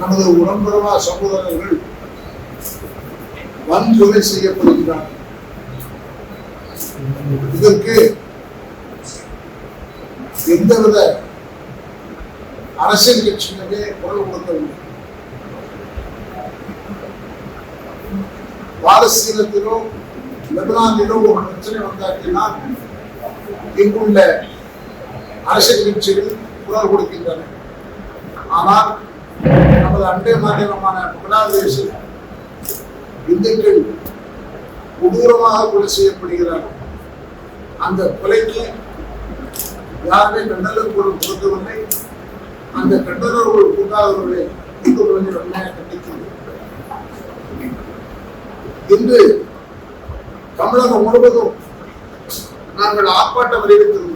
நமது உடம்புறவா சகோதரர்கள் வன்கொலை செய்யப்படுகிறார்கள் இதற்கு எந்தவித அரசியல் கட்சியினரே குரல் கொடுக்கவில்லை. பாலஸ்தீனத்திலோ லெபனானிலோ ஒரு பிரச்சனை வந்தாக்கினால் இங்குள்ள அரசியல் கட்சிகள் குரல் கொடுக்கின்றன. ஆனால் நமது அண்டை மாநிலமான பங்களாதேஷில் இந்துக்கள் கொடூரமாக கொலை செய்யப்படுகிறார்கள் அந்த கொலைக்கு யாருமே கண்டனம் குரல் கொடுக்கவில்லை. அந்த கண்டனர்கள் கூட்டாதவர்களை இந்து குழந்தை உண்மையாக கண்டிக்கிறது இன்று தமிழகம் முழுவதும் நாங்கள் ஆர்ப்பாட்டம் அறிவித்திருந்தோம்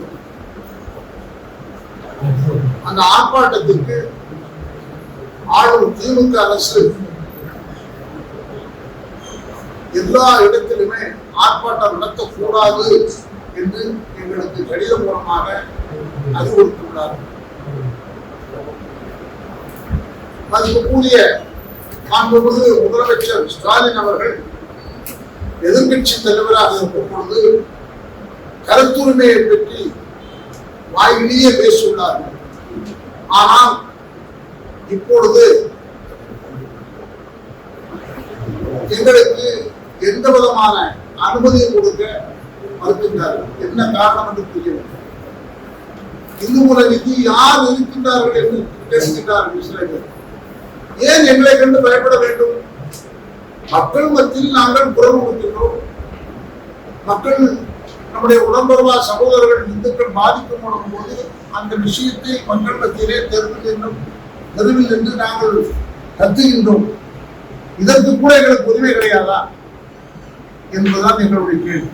அந்த ஆர்ப்பாட்டத்திற்கு ஆளும் திமுக அரசு எல்லா இடத்திலுமே ஆர்ப்பாட்டம் நடத்தக்கூடாது என்று எங்களுக்கு கடிதம் மூலமாக அறிவுறுத்தியுள்ளார். மதிப்புக்குரிய மாண்புமிகு முதலமைச்சர் ஸ்டாலின் அவர்கள் எதிர்கட்சி தலைவராக இருக்கும் பொழுது கருத்துரிமையை பற்றி வாயிலேயே பேசியுள்ளார்கள் ஆனால் இப்பொழுது எங்களுக்கு எந்த விதமான அனுமதியை கொடுக்க மறுக்கின்றார்கள். என்ன காரணம் என்று தெரியவில்லை. இந்து முறை யார் இருக்கின்றார்கள் என்று பேசுகின்றார்கள் இஸ்ரேலர் ஏன் எங்களை கண்டு பயப்பட வேண்டும்? மக்கள் மத்தியில் நாங்கள் குரல் கொடுக்கின்றோம். மக்கள் நம்முடைய உடம்பருவா சகோதரர்கள் இந்துக்கள் பாதிக்கப்படும் போது அந்த விஷயத்தை மக்கள் மத்தியிலே தெரிந்து என்றும் தெருவில் என்று நாங்கள் கத்துகின்றோம். இதற்கு கூட எங்களுக்கு உரிமை கிடையாதா? என்பதுதான் எங்களுடைய கேள்வி.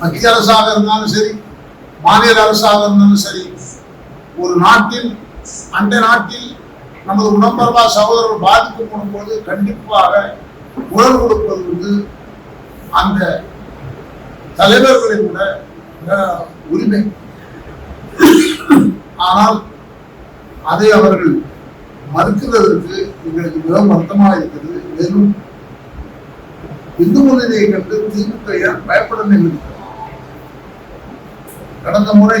மத்திய அரசாக இருந்தாலும் சரி மாநில அரசாக இருந்தாலும் சரி ஒரு நாட்டில் அண்டை நாட்டில் நமது உடம்பர்வா சகோதரர்கள் பாதிக்கப்படும் போது கண்டிப்பாக குரல் கொடுப்பது வந்து அந்த தலைவர்களின் கூட உரிமை. ஆனால் அதை அவர்கள் மறுக்கிறதற்கு எங்களுக்கு மிகவும் வருத்தமாக இருக்கிறது. மேலும் இந்து முன்னணியை கண்டு திமுக ஏன் பயப்பட நினைக்கிறது கடந்த முறை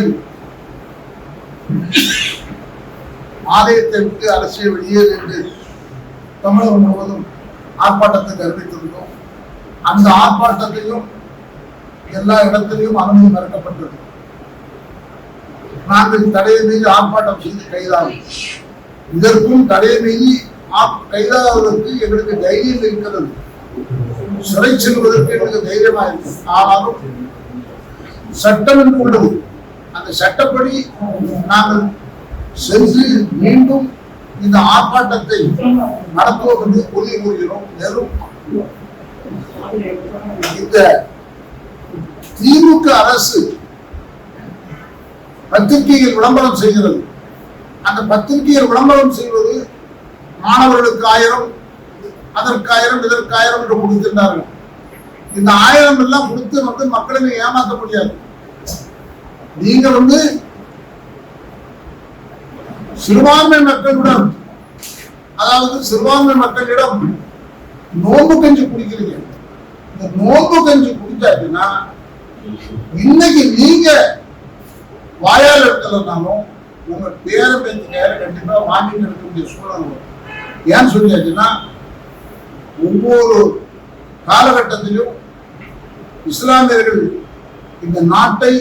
ஆலயத்தை விட்டு அரசியல் வெளியேறு என்று தமிழகம் முழுவதும் ஆர்ப்பாட்டத்தை அறிவித்திருந்தோம் அந்த ஆர்ப்பாட்டத்தையும் எல்லா இடத்திலையும் அனுமதி மறுக்கப்பட்டது நாங்கள் தடையை மீறி ஆர்ப்பாட்டம் செய்து கைதாகும் இதற்கும் தடையை மீறி ஆப்- கைதாவதற்கு எங்களுக்கு தைரியம் இருக்கிறது. சிறை செல்வதற்கு எங்களுக்கு தைரியமா இருக்கும். ஆனாலும் சட்டம் என்று உள்ளது அந்த சட்டப்படி நாங்கள் சென்று மீண்டும் இந்த ஆர்ப்பாட்டத்தை நடத்துவோம் என்று உறுதி கூறுகிறோம். மேலும் இந்த திமுக அரசு பத்திரிகைகள் விளம்பரம் செய்கிறது. அந்த பத்திரிகையில் விளம்பரம் செய்வது மாணவர்களுக்கு ஆயிரம் அதற்காயிரம் இதற்காயிரம் என்று கொடுக்கின்றார்கள். இந்த ஆயிரம் எல்லாம் கொடுத்து வந்து மக்களை ஏமாத்த ஏமாற்ற முடியாது. நீங்க வந்து சிறுபான்மை மக்களிடம் அதாவது சிறுபான்மை மக்களிடம் நோம்பு கஞ்சி குடிக்கிறீங்க இந்த நோம்பு கஞ்சி குடிச்சாச்சுன்னா இன்னைக்கு நீங்க வாயால் எடுக்கலனாலும் உங்க பேர பேச்சு நேரம் கண்டிப்பா வாங்கிட்டு இருக்கக்கூடிய சூழல் வரும். ஏன்னு சொல்லியாச்சுன்னா ஒவ்வொரு காலகட்டத்திலும் இஸ்லாமியர்கள் இந்த நாட்டை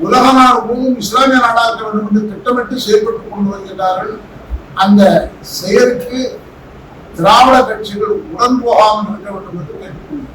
உலக நாடு முழுவதும் இஸ்லாமிய இருக்க வேண்டும் என்று திட்டமிட்டு செயல்பட்டுக் கொண்டு வருகின்றார்கள். அந்த செயலுக்கு திராவிட கட்சிகள் உடன் போகாமல் இருக்க வேண்டும் என்று கேட்டுக்கொள்கிறேன்.